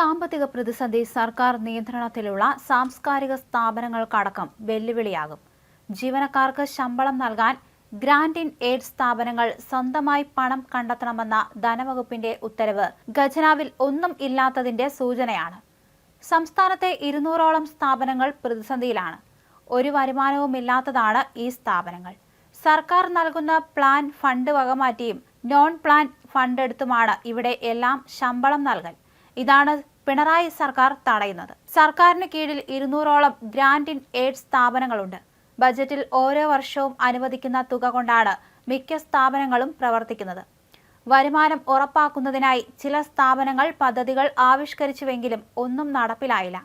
സാമ്പത്തിക പ്രതിസന്ധി സർക്കാർ നിയന്ത്രണത്തിലുള്ള സാംസ്കാരിക സ്ഥാപനങ്ങൾക്കടക്കം വെല്ലുവിളിയാകും. ജീവനക്കാർക്ക് ശമ്പളം നൽകാൻ ഗ്രാൻഡ് ഇൻ എയ്ഡ് സ്ഥാപനങ്ങൾ സ്വന്തമായി പണം കണ്ടെത്തണമെന്ന ധനവകുപ്പിന്റെ ഉത്തരവ് ഖജനാവിൽ ഒന്നും ഇല്ലാത്തതിന്റെ സൂചനയാണ്. സംസ്ഥാനത്തെ ഇരുന്നൂറോളം സ്ഥാപനങ്ങൾ പ്രതിസന്ധിയിലാണ്. ഒരു വരുമാനവുമില്ലാത്തതാണ് ഈ സ്ഥാപനങ്ങൾ. സർക്കാർ നൽകുന്ന പ്ലാൻ ഫണ്ട് വകമാറ്റിയും നോൺ പ്ലാൻ ഫണ്ട് എടുത്തുമാണ് ഇവിടെ എല്ലാം ശമ്പളം നൽകൽ. ഇതാണ് പിണറായി സർക്കാർ തടയുന്നത്. സർക്കാരിന് കീഴിൽ ഇരുന്നൂറോളം ഗ്രാൻഡ് ഇൻ എയ്ഡ് സ്ഥാപനങ്ങളുണ്ട്. ബജറ്റിൽ ഓരോ വർഷവും അനുവദിക്കുന്ന തുക കൊണ്ടാണ് മിക്ക സ്ഥാപനങ്ങളും പ്രവർത്തിക്കുന്നത്. വരുമാനം ഉറപ്പാക്കുന്നതിനായി ചില സ്ഥാപനങ്ങൾ പദ്ധതികൾ ആവിഷ്കരിച്ചുവെങ്കിലും ഒന്നും നടപ്പിലായില്ല.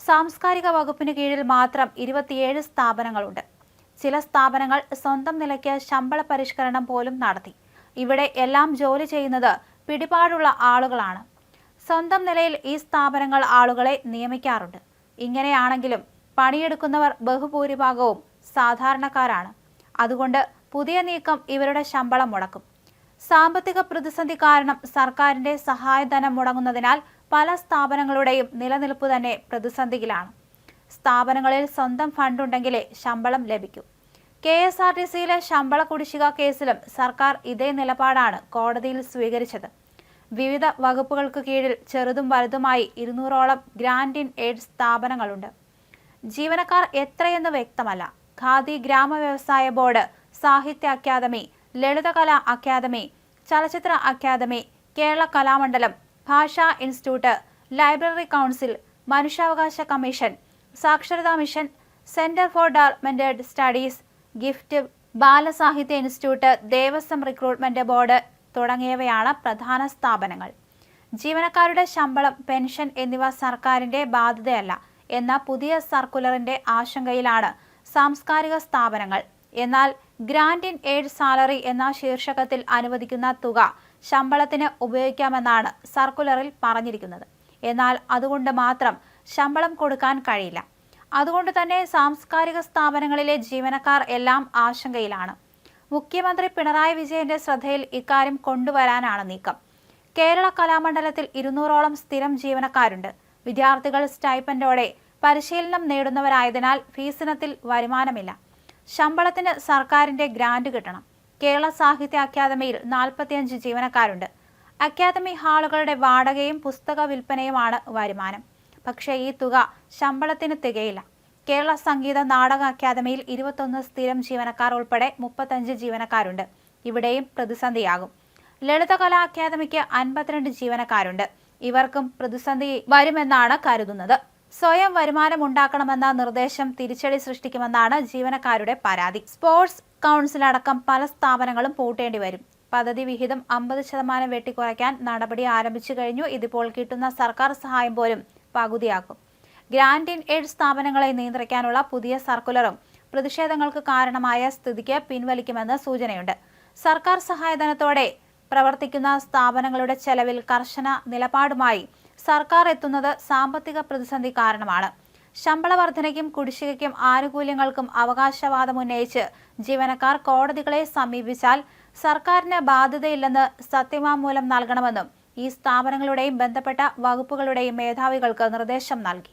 സാംസ്കാരിക വകുപ്പിന് കീഴിൽ മാത്രം ഇരുപത്തിയേഴ് സ്ഥാപനങ്ങളുണ്ട്. ചില സ്ഥാപനങ്ങൾ സ്വന്തം നിലയ്ക്ക് ശമ്പള പരിഷ്കരണം പോലും നടത്തി. ഇവിടെ എല്ലാം ജോലി ചെയ്യുന്നത് പിടിപാടുള്ള ആളുകളാണ്. സ്വന്തം നിലയിൽ ഈ സ്ഥാപനങ്ങൾ ആളുകളെ നിയമിക്കാറുണ്ട്. ഇങ്ങനെയാണെങ്കിലും പണിയെടുക്കുന്നവർ ബഹുഭൂരിഭാഗവും സാധാരണക്കാരാണ്. അതുകൊണ്ട് പുതിയ നീക്കം ഇവരുടെ ശമ്പളം മുടക്കും. സാമ്പത്തിക പ്രതിസന്ധി കാരണം സർക്കാരിന്റെ സഹായധനം മുടങ്ങുന്നതിനാൽ പല സ്ഥാപനങ്ങളുടെയും നിലനിൽപ്പ് തന്നെ പ്രതിസന്ധിയിലാണ്. സ്ഥാപനങ്ങളിൽ സ്വന്തം ഫണ്ടുണ്ടെങ്കിലേ ശമ്പളം ലഭിക്കൂ. കെ എസ് ആർ ടി സിയിലെ ശമ്പള കുടിശ്ശിക കേസിലും സർക്കാർ ഇതേ നിലപാടാണ് കോടതിയിൽ സ്വീകരിച്ചത്. വിവിധ വകുപ്പുകൾക്ക് കീഴിൽ ചെറുതും വലുതുമായി ഇരുന്നൂറോളം ഗ്രാൻഡ് ഇൻ എയ്ഡ് സ്ഥാപനങ്ങളുണ്ട്. ജീവനക്കാർ എത്രയെന്ന് വ്യക്തമല്ല. ഖാദി ഗ്രാമ വ്യവസായ ബോർഡ് സാഹിത്യ അക്കാദമി ലളിതകലാ അക്കാദമി ചലച്ചിത്ര അക്കാദമി കേരള കലാമണ്ഡലം ഭാഷാ ഇൻസ്റ്റിറ്റ്യൂട്ട് ലൈബ്രറി കൗൺസിൽ മനുഷ്യാവകാശ കമ്മീഷൻ സാക്ഷരതാ mission centre for development studies GIFT ബാലസാഹിത്യ ഇൻസ്റ്റിറ്റ്യൂട്ട് ദേവസ്വം റിക്രൂട്ട്മെന്റ് ബോർഡ് തുടങ്ങിയവയാണ് പ്രധാന സ്ഥാപനങ്ങൾ. ജീവനക്കാരുടെ ശമ്പളം പെൻഷൻ എന്നിവ സർക്കാരിന്റെ ബാധ്യതയല്ല എന്ന പുതിയ സർക്കുലറിന്റെ ആശങ്കയിലാണ് സാംസ്കാരിക സ്ഥാപനങ്ങൾ. എന്നാൽ ഗ്രാൻഡ് ഇൻ എയ്ഡ് സാലറി എന്ന ശീർഷകത്തിൽ അനുവദിക്കുന്ന തുക ശമ്പളത്തിന് ഉപയോഗിക്കാമെന്നാണ് സർക്കുലറിൽ പറഞ്ഞിരിക്കുന്നത്. എന്നാൽ അതുകൊണ്ട് മാത്രം ശമ്പളം കൊടുക്കാൻ കഴിയില്ല. അതുകൊണ്ട് തന്നെ സാംസ്കാരിക സ്ഥാപനങ്ങളിലെ ജീവനക്കാർ എല്ലാം ആശങ്കയിലാണ്. മുഖ്യമന്ത്രി പിണറായി വിജയന്റെ ശ്രദ്ധയിൽ ഇക്കാര്യം കൊണ്ടുവരാനാണ് നീക്കം. കേരള കലാമണ്ഡലത്തിൽ ഇരുന്നൂറോളം സ്ഥിരം ജീവനക്കാരുണ്ട്. വിദ്യാർത്ഥികൾ സ്റ്റൈപ്പൻഡോടെ പരിശീലനം നേടുന്നവരായതിനാൽ ഫീസിനത്തിൽ വരുമാനമില്ല. ശമ്പളത്തിന് സർക്കാരിന്റെ ഗ്രാന്റ് കിട്ടണം. കേരള സാഹിത്യ അക്കാദമിയിൽ നാൽപ്പത്തിയഞ്ച് ജീവനക്കാരുണ്ട്. അക്കാദമി ഹാളുകളുടെ വാടകയും പുസ്തക വിൽപ്പനയുമാണ് വരുമാനം. പക്ഷേ ഈ തുക ശമ്പളത്തിന് തികയില്ല. കേരള സംഗീത നാടക അക്കാദമിയിൽ ഇരുപത്തൊന്ന് സ്ഥിരം ജീവനക്കാർ ഉൾപ്പെടെ മുപ്പത്തഞ്ച് ജീവനക്കാരുണ്ട്. ഇവിടെയും പ്രതിസന്ധിയാകും. ലളിതകലാ അക്കാദമിക്ക് അൻപത്തിരണ്ട് ജീവനക്കാരുണ്ട്. ഇവർക്കും പ്രതിസന്ധി വരുമെന്നാണ് കരുതുന്നത്. സ്വയം വരുമാനം ഉണ്ടാക്കണമെന്ന നിർദ്ദേശം തിരിച്ചടി സൃഷ്ടിക്കുമെന്നാണ് ജീവനക്കാരുടെ പരാതി. സ്പോർട്സ് കൗൺസിൽ അടക്കം പല സ്ഥാപനങ്ങളും പൂട്ടേണ്ടി വരും. പദ്ധതി വിഹിതം അമ്പത് ശതമാനം വെട്ടിക്കുറയ്ക്കാൻ നടപടി ആരംഭിച്ചു കഴിഞ്ഞു. ഇതിപ്പോൾ കിട്ടുന്ന സർക്കാർ സഹായം പോലും പകുതിയാക്കും ഗ്രാന്റ് ഇൻ എയ്ഡ് സ്ഥാപനങ്ങളെ നിയന്ത്രിക്കാനുള്ള പുതിയ സർക്കുലറും പ്രതിഷേധങ്ങൾക്ക് കാരണമായ സ്ഥിതിക്ക് പിൻവലിക്കുമെന്ന് സൂചനയുണ്ട്. സർക്കാർ സഹായധനത്തോടെ പ്രവർത്തിക്കുന്ന സ്ഥാപനങ്ങളുടെ ചെലവിൽ കർശന നിലപാടുമായി സർക്കാർ എത്തുന്നത് സാമ്പത്തിക പ്രതിസന്ധി കാരണമാണ്. ശമ്പള വർധനയ്ക്കും കുടിശ്ശികയ്ക്കും ആനുകൂല്യങ്ങൾക്കും അവകാശവാദം ഉന്നയിച്ച് ജീവനക്കാർ കോടതികളെ സമീപിച്ചാൽ സർക്കാരിന് ബാധ്യതയില്ലെന്ന് സത്യവാങ്മൂലം നൽകണമെന്നും ഈ സ്ഥാപനങ്ങളുടെയും ബന്ധപ്പെട്ട വകുപ്പുകളുടെയും മേധാവികൾക്ക് നിർദ്ദേശം നൽകി.